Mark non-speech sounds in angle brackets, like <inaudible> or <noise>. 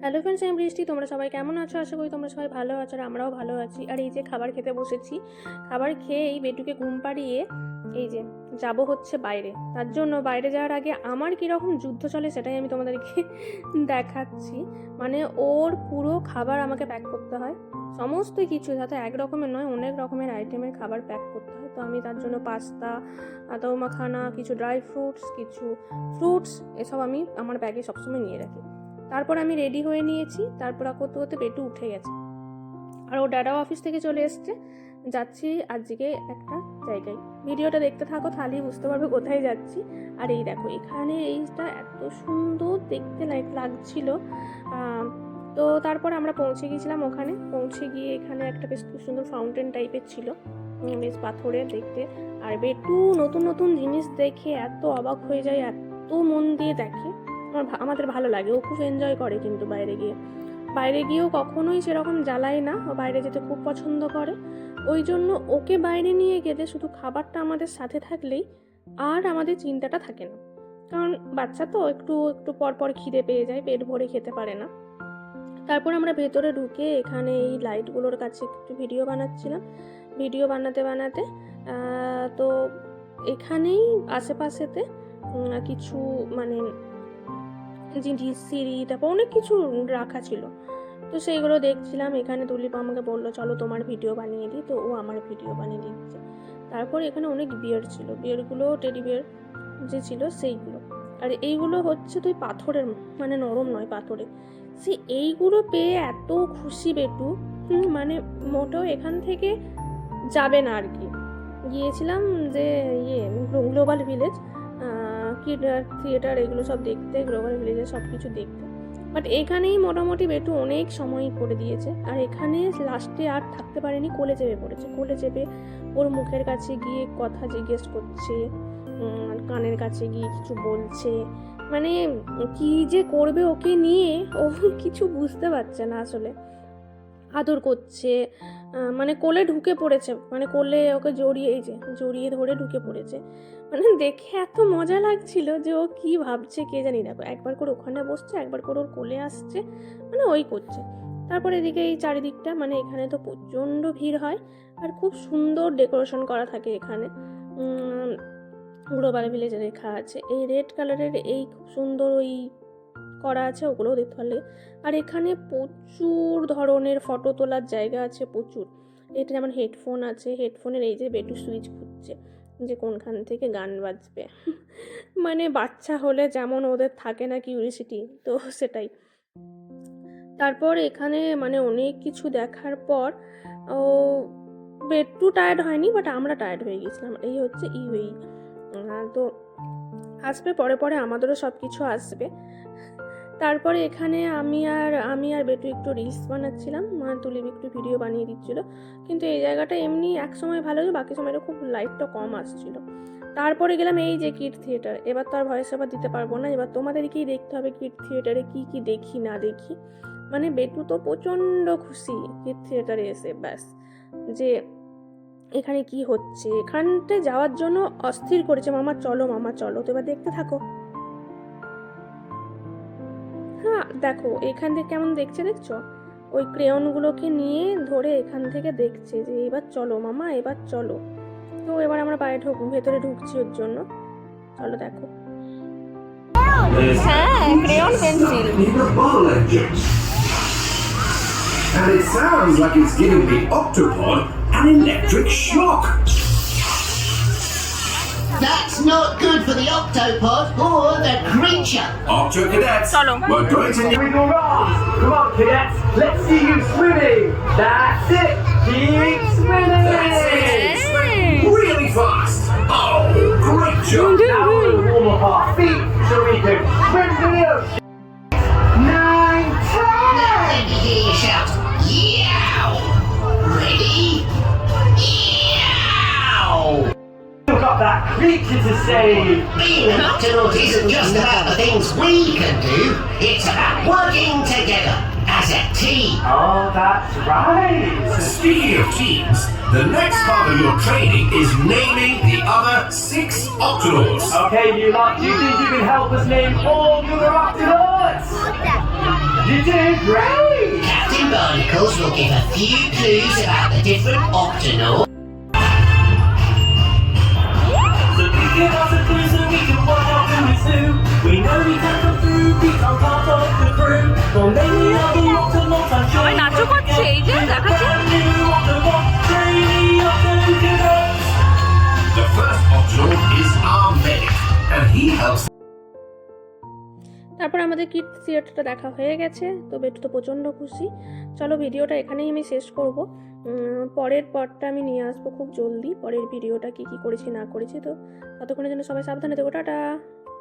Hello friends আমি বৃষ্টি। তোমরা সবাই কেমন আছো? আশা করি তোমরা সবাই ভালো আছো আর আমরাও ভালো আছি। আর এই যে খাবার খেতে বসেছি, খাবার খেয়ে এই বেটুকে ঘুম পাড়িয়ে এই যে যাব হচ্ছে বাইরে। তার জন্য বাইরে যাওয়ার আগে আমার কীরকম যুদ্ধ চলে সেটাই আমি তোমাদেরকে <laughs> দেখাচ্ছি। মানে ওর পুরো খাবার আমাকে প্যাক করতে হয়। সমস্ত কিছু যাতে এক রকমের নয়, অনেক রকমের আইটেমের খাবার প্যাক করতে হয়। তো আমি তার জন্য পাস্তা আদাও মাখানা কিছু ড্রাই ফ্রুটস কিছু ফ্রুটস এসব আমি আমার ব্যাগে সবসময় নিয়ে রাখি। তারপর আমি রেডি হয়ে নিয়েছি, তারপর করতে করতে পেটু উঠে গেছে। আর ও ড্যাডাও অফিস থেকে চলে এসছে, যাচ্ছি আজকে একটা জায়গায়। ভিডিওটা দেখতে থাকো তাহলেই বুঝতে পারবে কোথায় যাচ্ছি। আর এই দেখো, এখানে এইটা এত সুন্দর দেখতে লাগছিল। তো তারপর আমরা পৌঁছে গিয়েছিলাম ওখানে। পৌঁছে গিয়ে এখানে একটা বেশ খুব সুন্দর ফাউন্টেন টাইপের ছিল। বেশ পাথরের দেখতে। আর বেটু নতুন নতুন জিনিস দেখে এত অবাক হয়ে যায়, এত মন দিয়ে দেখে। আমাদের ভালো লাগে। ও খুব এনজয় করে কিন্তু বাইরে গিয়ে। বাইরে গিয়েও কখনোই সেরকম জ্বালায় না। ও বাইরে যেতে খুব পছন্দ করে। ওই জন্য ওকে বাইরে নিয়ে গেলে শুধু খাবারটা আমাদের সাথে থাকলেই আর আমাদের চিন্তাটা থাকে না। কারণ বাচ্চা তো একটু একটু পর পর খিদে পেয়ে যায়, পেট ভরে খেতে পারে না। তারপর আমরা ভেতরে ঢুকে এখানে এই লাইটগুলোর কাছে একটু ভিডিও বানাচ্ছিলাম। ভিডিও বানাতে বানাতে তো এখানেই আশেপাশেতে কিছু মানে জিনিস সিঁড়ি তারপর অনেক কিছু রাখা ছিল। তো সেইগুলো দেখছিলাম, এখানে তুলিপা আমাকে বলল, চলো তোমার ভিডিও বানিয়ে দিই। তো ও আমার ভিডিও বানিয়ে দিচ্ছে তারপর এখানে অনেক বিয়ার ছিল। বিয়ারগুলো, টেডি বিয়ার যে ছিল, সেইগুলো। আর এইগুলো হচ্ছে তুই পাথরের মানে নরম নয় পাথরে। সে এইগুলো পেয়ে এত খুশি বেটু মানে মোটেও এখান থেকে যাবে না আর কি। গিয়েছিলাম যে ইয়ে গ্লোবাল ভিলেজ। কিড থিয়েটার এগুলো সব দেখতে গ্লোবাল ভিলেজে সব কিছু দেখতে। বাট এখানেই মোটামুটি বেটু অনেক সময় করে দিয়েছে। আর এখানে লাস্টে আর থাকতে পারেনি, কোলে চেপে পড়েছে। কোলে চেপে ওর মুখের কাছে গিয়ে কথা জিজ্ঞেস করছে কানের কাছে গিয়ে কিছু বলছে। মানে কি যে করবে ওকে নিয়ে ও কিছু বুঝতে পারছে না আসলে। আদর করছে মানে কোলে ঢুকে পড়েছে মানে কোলে ওকে জড়িয়ে যে জড়িয়ে ধরে ঢুকে পড়েছে। মানে দেখে এত মজা লাগছিল যে ও কি ভাবছে কে জানি। দেখো, একবার করে ওখানে বসছে, একবার করে ওর কোলে আসছে মানে ওই করছে। তারপর এদিকে এই চারিদিকটা মানে এখানে তো প্রচণ্ড ভিড় হয়, আর খুব সুন্দর ডেকোরেশন করা থাকে এখানে। গ্লোবাল ভিলেজে লেখা আছে। এই রেড কালারের এই খুব সুন্দর ওই করা আছে ওগুলোও দেখতে লাগে। আর এখানে প্রচুর ধরনের ফটো তোলার জায়গা আছে, প্রচুর। এটা যেমন হেডফোন আছে হেডফোনের এই যে বেটু সুইচ খুঁজছে যে কোনখান থেকে গান বাজবে। <laughs> মানে বাচ্চা হলে যেমন ওদের থাকে না কিউরিসিটি তো সেটাই। তারপর এখানে মানে অনেক কিছু দেখার পর, ও বেটু টায়ার্ড হয়নি বাট আমরা টায়ার্ড হয়ে গেছিলাম এই হচ্ছে ইউই তো আসবে, পরে পরে আমাদেরও সব কিছু আসবে। তারপরে এখানে আমি আর আমি আর বেটু একটু রিলস বানাচ্ছিলাম, মা তুলিব একটু ভিডিও বানিয়ে দিচ্ছিল। কিন্তু এই জায়গাটা এমনি এক সময় ভালো বাকি সময়টা খুব লাইটটা কম আসছিল। তারপরে গেলাম এই যে কিড থিয়েটার এবার তো আর ভয়েস ওভার দিতে পারব না, এবার তোমাদেরকেই দেখতে হবে কিড থিয়েটারে কি কি দেখি, না দেখি। মানে বেটু তো প্রচণ্ড খুশি কিড থিয়েটারে এসে, ব্যাস। যে এখানে কি হচ্ছে এখানটা যাওয়ার জন্য অস্থির করেছে, মামা চলো মামা চলো, তো এবার দেখতে থাকো। দেখো এখান থেকে কেমন দেখছে দেখছ ওই ক্রেয়নগুলোকে নিয়ে ধরে এখান থেকে দেখছে যে এবার চলো মামা এবার চলো তো এবার আমরা বাইরে ঢুক ভেতরে ঢুকছি ওর জন্য চলো দেখো হ্যাঁ crayon pencil. And it sounds like it's giving the octopod an electric shock. That's not good for the octopod or the creature. Octo cadets, Solo. we're going to Wiggle your arms. Come on, cadets. Let's see you swimming. That's it. Keep swimming. That's it. really fast. Oh, great job. Now we'll warm up our feet so we can swim to the ocean. Nine, ten. Now let me hear you shout, Yow! Ready? That creature to save. Being an octonaut isn't just about the things we can do, it's about working together as a team. Oh, that's right. Speaking of teams, the next part of your training is naming the other six Octonauts. Okay, you lot, do you think you can help us name all the other octonauts? You did great! Captain Barnacles will give a few clues about the different Octonauts. A clue so we do. out who is. We know we can come through, become part of the crew. For many other Octonauts, I'm sure সবাই নাচও তারপর আমাদের kit থিয়েটারটা দেখা হয়ে গেছে তো বেটু তো প্রচণ্ড খুশি। চলো ভিডিওটা এখানেই আমি শেষ করব। পরের পরটা আমি নিয়ে আসব খুব জলদি। পরের ভিডিওটা কি কি করেছি না করেছি তো ততক্ষণের জন্য সবাই সাবধানে দেবো টাটা!